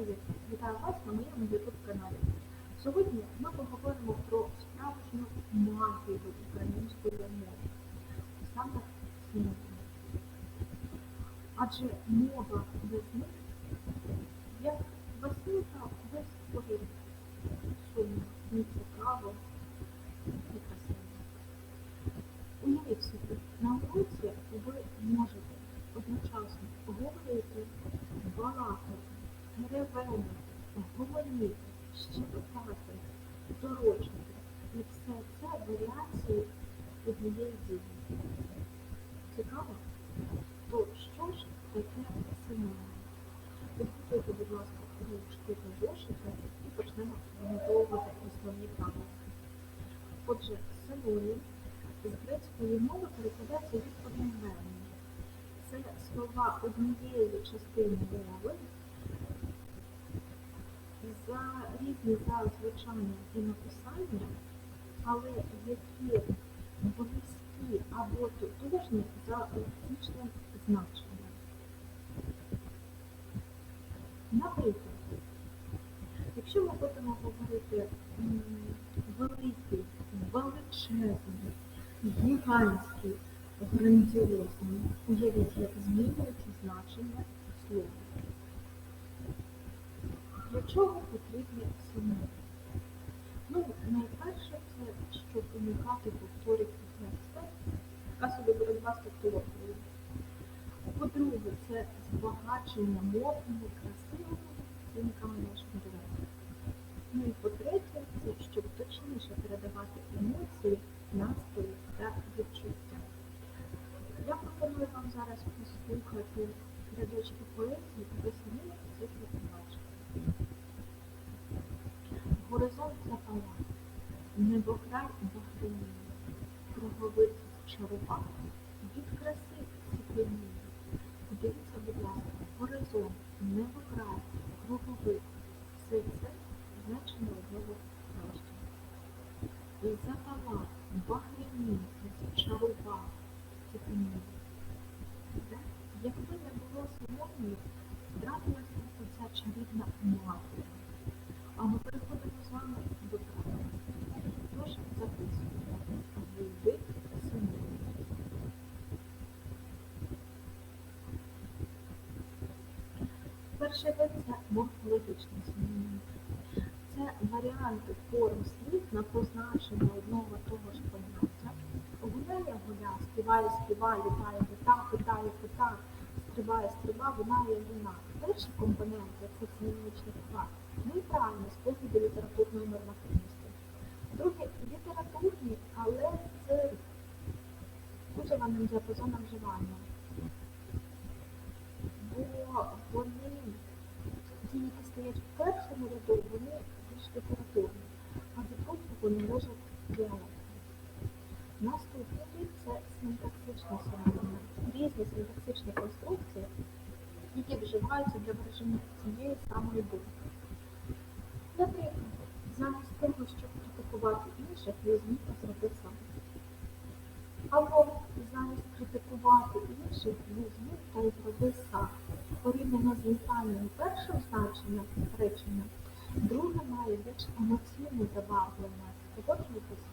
Привіт! Вітаю вас на моєму YouTube каналі. Сьогодні ми поговоримо про справжню магію української мови. Саме сім'ї. Адже мова без них, як веселка без повір'я. Сумно, нецікаво і красиво. Уявіть собі, на уроці ви можете одночасно говорити, балакати, ревенити, говорити, щебетати, дорожити. І все це варіації однієї дії. Цікаво? То що ж таке синонім? Підготуйте, будь ласка, ручки та зошити і почнемо вимовлювати основні правила. Отже, синонім з грецької мови перекладається як одноіменний. Це слова однієї частини мови за різні за звучанням і написанням, але які близькі або тотожні за лексичним значенням. Наприклад, якщо ми будемо говорити великий, величезний, гігантський, грандіозний, уявіть, як змінюється значення слова. Для чого потрібні синоніми? Ну, найперше, це щоб уникати повторів текстах, така собі боротьба з тавтологією. По-друге, це збагачення мовними, красивими оцінками нашого мови. Ну і по-третє, це щоб точніше передавати емоції, настрої та відчуття. Я пропоную вам зараз послухати рядочки поезії, і ви самі цифри побачите. Горизонт запалав, небокрай бахроміє, круговиць чарував, від краси ціпеніє. Подивіться, будь ласка, горизонт, небокрай, круговиць. Все це значення одного речення. І запалав, багряніє, зачарував, ціпеніє. Якби не було синонімів, втратилася б ця чарівна магія. А ми переходимо з вами до практики. Тож записуємо види синонімів. Перший вид це морфологічний синонім. Це варіанти форм слів на позначення одного того ж поняття. Гуляє гуля, співає, співа, літає літа, питає пита, стрибає, стриба, лунає луна. Перші компоненти це синонімічний склад. Нейтральні погляду літературної нормативності. Друге літературні, але з уживаним діапазоном вживання. Бо вони, ті, які стоять в першому ряду, вони більш літературні, а до другого належать діалекту. Наступний це синтаксичні синоніми. Різні синтаксичні конструкції, які вживаються для вираження цієї самої думки. Наприклад, замість того, щоб критикувати інших, візьміть та зроби сам. Або замість критикувати інших, візьміть та зроби сам. Порівняно з нейтральним першим значенням речення, друге має більш емоційне забавлення. Погоджуєтеся?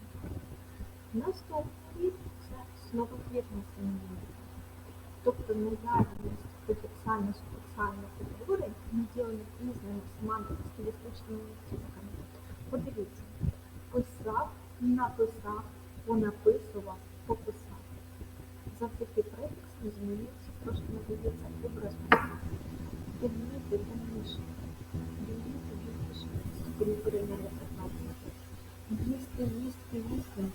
Наступний це словотвірне синонім. Тобто наявність фіксально-суфіксальних утворень, наділених різними семантико-стилістичними відтінками. Подивіться, писав, написав, понаписував, пописав. Завдяки префіксам змінюється, трошки надається образ писати. Темніти, темніше, біліти, біліше, скріпорення неприклад. Їсти, їсти, їсти.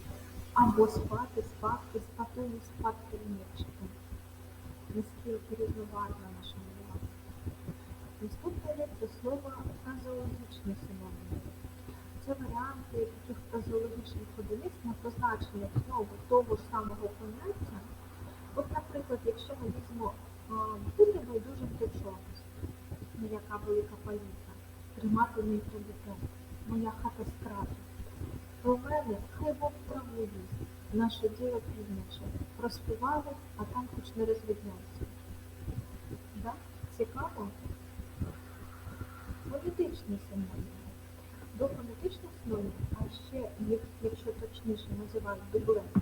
Або спати, спати, спати, спати м'ячиком. Наскільки різноварна наша мова. Наступне вид це слово фразеологічні синоніми. Це варіанти таких фразеологічних одиниць на позначення знову того ж самого поняття. От, наприклад, якщо ми візьмемо а, бути байдужим до чогось, ну, яка велика паліта, тримати нейтралітет, моя хата страти. Про мене хай Бог траву наше діло північе. Розпівали, а там хоч не розвідняйся. Да? Цікаво? фонетичні синоніми. До фонетичних синонімів, а ще якщо точніше, називають дублети.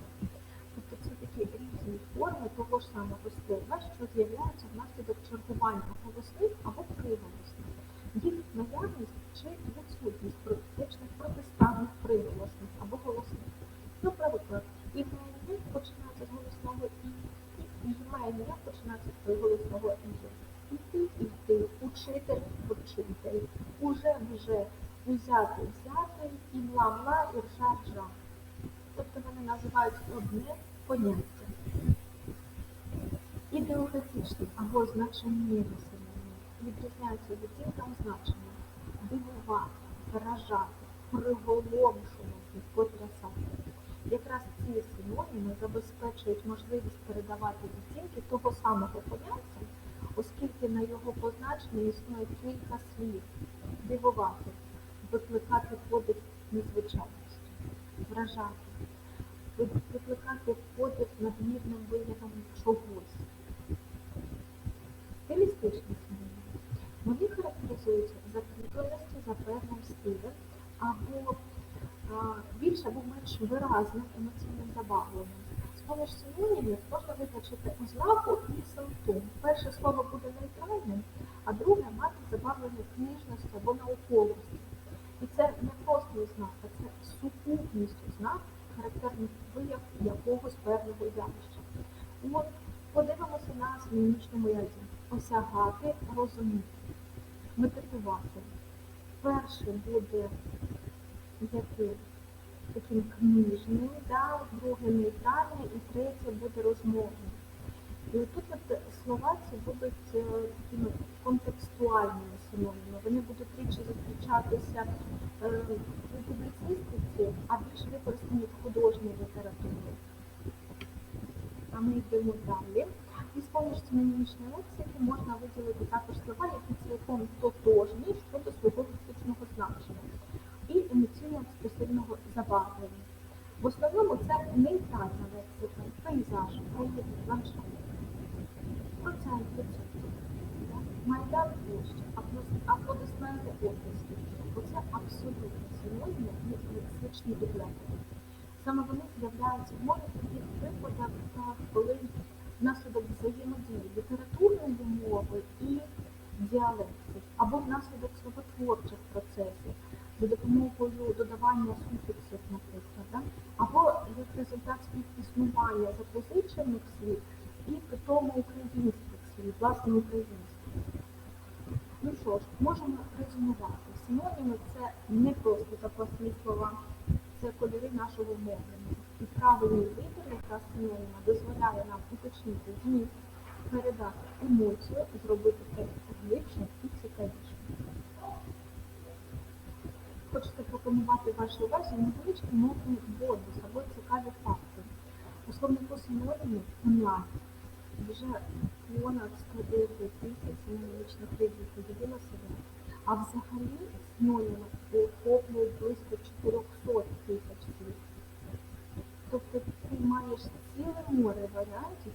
Тобто це такі різні форми того ж самого слова, що з'являються внаслідок чергування голосних або приголосних. Їх наявність чи відсутність практичних протиставних приголосних або голосних. Ну, наприклад, іменник починається з голосного і, і іменник починається з приголосного і. Іти, іти, учитель, учитель, уже, вже, узяти, взяти, і мла-мла, і ржа, ржа. Тобто вони називають одне поняття. Ідеографічні або значення відрізняються відтінком значення, дивувати, вражати, приголомшувати, потрясати. Якраз ці синоніми забезпечують можливість передавати відтінки того самого поняття, оскільки на його позначенні існує кілька слів. Дивувати, викликати подив незвичайності, вражати, викликати подив надмірним виявом чогось. Стилістичні синоніми. Вони характеризуються закріпленістю за певним стилем або більш або менш виразним емоційним забавленням. З поміж синонімів можна визначити ознаку і симптом. Перше слово буде нейтральним, а друге мати забавлення книжності або науковості. І це не просто ознака, це сукупність ознак, характерних вияв якогось певного явища. От подивимося на синонімічному ряді. Осягати, розуміти, мотивувати. Перше буде яким? Таким книжним, да, друге нейтральне і третє буде розмовним. І тут от слова ці будуть е, такими контекстуальними синонімами. Вони будуть рідше зустрічатися е, у публіцистиці, а більше використані в художній літературі. А ми йдемо далі. І з поміж синонімічної лексики можна виділити також слова, які цілком тотожні щодо свого лексичного значення і емоційно-експресивного забавлення. В основному це нейтральна лексика, пейзаж, країни, ландшафт. Проценти, майдан площа, аплодисменти оплески. Оце абсолютно синоніми і лексичні дублети. Саме вони з'являються в в таких випадках, коли внаслідок взаємодії літературної мови і діалекту, або внаслідок словотворчих процесів, за допомогою додавання суфіксів, наприклад, да? або як результат співіснування запозичених слів і при тому українських слів, власне українських. Ну що ж, можемо резюмувати. Синоніми це не просто запасні слова, це кольори нашого мовлення. І правильний вибір дозволяє нам уточнити зміст, передати емоцію, зробити текст глибшим і цікавішим. Хочете пропонувати вашій увазі невеличкий мовний бонус або цікаві факти. У словнику синонімів онлайн вже понад 109 тисяч синонімічних видів поділила себе, а взагалі синоніми охоплюють близько 400 тисяч слів. Тобто ти маєш ціле море варіантів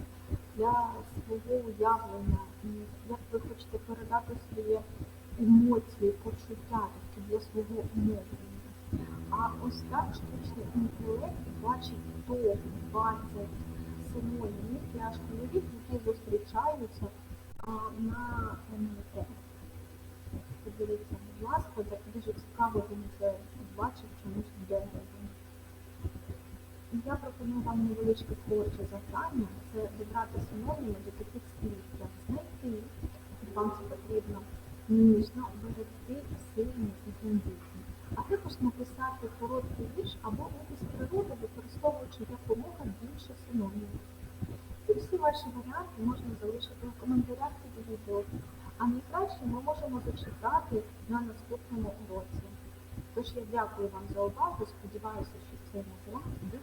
для свого уявлення, і як ви хочете передати свої емоції, почуття тобто для свого мовлення. А ось так штучний інтелект бачить до 20 синонімів для школярів, які зустрічаються а, на МНТ. Подивіться, будь ласка, дуже цікаво він це бачив чомусь вдома. І я пропоную вам невеличке творче завдання. Це добрати синоніми до таких слів, як знайти, вам це потрібно ніжно, берегти, сильно і тендітно. А також написати короткий вірш або опис природи, використовуючи якомога більше синонімів. І всі ваші варіанти можна залишити в коментарях під відео. А найкраще ми можемо зачитати на наступному уроці. Тож я дякую вам за увагу. Сподіваюся, що цей матеріал був